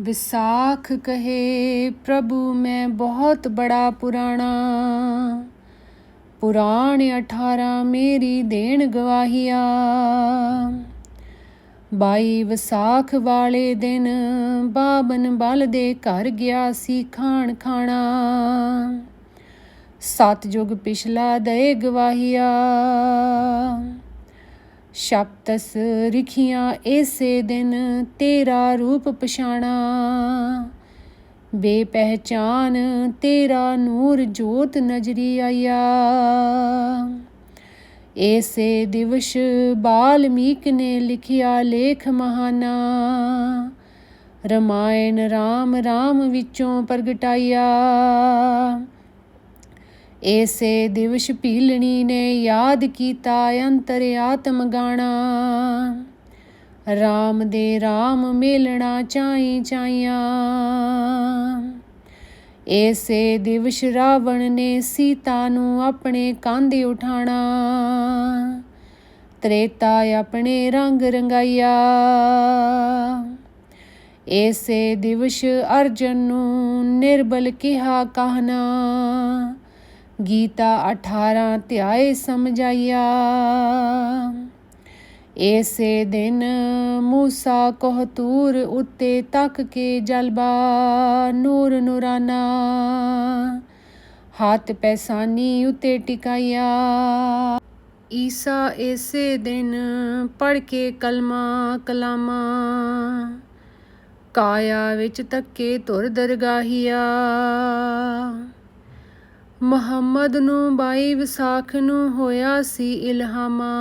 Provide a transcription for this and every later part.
ਵਿਸਾਖ ਕਹੇ, ਪ੍ਰਭੂ, ਮੈਂ ਬਹੁਤ ਬੜਾ ਪੁਰਾਣਾ। ਪੁਰਾਣ 18 ਮੇਰੀ ਦੇਣ ਗਵਾਹੀਆ। ਬਾਈ ਵਿਸਾਖ ਵਾਲੇ ਦਿਨ ਬਾਬਨ ਬਲ ਦੇ ਘਰ ਗਿਆ ਸੀ ਖਾਣ ਖਾਣਾ। ਸਤਜੁਗ ਪਿਛਲਾ ਦੇ ਗਵਾਹੀਆ। ਸ਼ਬਦਸ ਰਿਖੀਆਂ ਏਸੇ ਦਿਨ ਤੇਰਾ ਰੂਪ ਪਛਾਣਾ। ਬੇਪਹਿਚਾਨ ਤੇਰਾ ਨੂਰ ਜੋਤ ਨਜ਼ਰੀ ਆਇਆ। ਏਸੇ ਦਿਵਸ ਬਾਲਮੀਕ ਨੇ ਲਿਖਿਆ ਲੇਖ ਮਹਾਨਾ। ਰਮਾਇਣ ਰਾਮ ਰਾਮ ਵਿੱਚੋਂ ਪ੍ਰਗਟਾਇਆ। ਏਸੇ ਦਿਵਸ ਭੀਲਣੀ ਨੇ ਯਾਦ ਕੀਤਾ ਅੰਤਰਿਆਤਮ ਗਾਣਾ। ਰਾਮ ਦੇ ਰਾਮ ਮੇਲਣਾ ਚਾਈ ਚਾਈਆਂ। ਏਸੇ ਦਿਵਸ ਰਾਵਣ ਨੇ ਸੀਤਾ ਨੂੰ ਆਪਣੇ ਕਾਂਧੇ ਉਠਾਣਾ। ਤ੍ਰੇਤਾ ਆਪਣੇ ਰੰਗ ਰੰਗਾਇਆ ਏਸੇ ਦਿਵਸ ਅਰਜਨ ਨੂੰ ਨਿਰਬਲ ਕਿਹਾ ਕਹਨਾ। ਗੀਤਾ 18 ਧਿਆਏ ਸਮਝਾਇਆ। ਏਸੇ ਦਿਨ ਮੂਸਾ ਕੋਹਤੂਰ ਉੱਤੇ ਤੱਕ ਕੇ ਜਲਬਾ ਨੂਰ ਨੂਰਾਨਾ। ਹੱਥ ਪੈਸਾਨੀ ਉੱਤੇ ਟਿਕਾਇਆ। ਈਸਾ ਏਸੇ ਦਿਨ ਪੜ ਕੇ ਕਲਮਾ ਕਲਾਮਾ। ਕਾਇਆ ਵਿੱਚ ਤੱਕੇ ਤੁਰ ਦਰਗਾਹੀਆ। ਮੁਹੰਮਦ ਨੂੰ ਬਾਈ ਵਿਸਾਖ ਨੂੰ ਹੋਇਆ ਸੀ ਇਲਹਾਮਾ।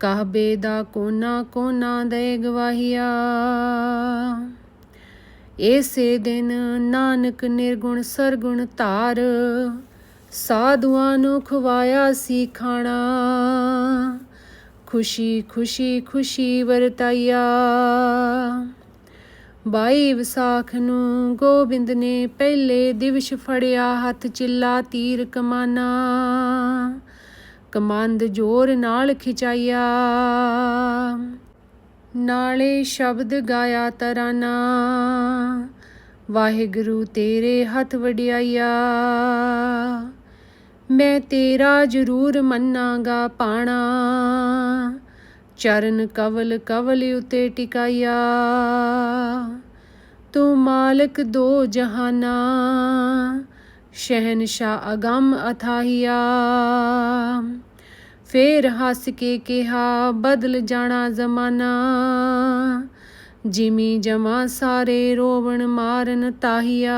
ਕਾਹਬੇ ਦਾ ਕੋਨਾ ਕੋਨਾ ਦੇ ਗਵਾਹੀਆ। ਏਸੇ ਦਿਨ ਨਾਨਕ ਨਿਰਗੁਣ ਸਰਗੁਣ ਧਾਰ ਸਾਧੂਆਂ ਨੂੰ ਖਵਾਇਆ ਸੀ ਖਾਣਾ। ਖੁਸ਼ੀ ਖੁਸ਼ੀ ਖੁਸ਼ੀ ਵਰਤਾਇਆ ਬਾਈ ਵਿਸਾਖ ਨੂੰ ਗੋਬਿੰਦ ਨੇ ਪਹਿਲੇ ਦਿਵਸ ਫੜਿਆ ਹੱਥ ਚਿੱਲਾ ਤੀਰ ਕਮਾਨਾ। ਕਮੰਦ ਜੋਰ ਨਾਲ ਖਿਚਾਇਆ। ਨਾਲੇ ਸ਼ਬਦ ਗਾਇਆ ਤਰਾਨਾ। ਵਾਹਿਗੁਰੂ ਤੇਰੇ ਹੱਥ ਵਡਿਆਈਆ ਮੈਂ ਤੇਰਾ ਜ਼ਰੂਰ ਮੰਨਾਂਗਾ ਪਾਣਾ। ਚਰਨ ਕਵਲ ਕਵਲ ਉਤੇ ਟਿਕਾਇਆ। ਤੂੰ ਮਾਲਕ ਦੋ ਜਹਾਨਾ ਸ਼ਹਿਨशाह ਅਗੰਮ ਅਥਾਹੀਆ। ਫੇਰ ਹੱਸ ਕੇ ਕਿਹਾ, ਬਦਲ ਜਾਣਾ ਜ਼ਮਾਨਾ। ਜਿਮੀ ਜਮਾ ਸਾਰੇ ਰੋਵਣ ਮਾਰਨ ਤਾਹੀਆ।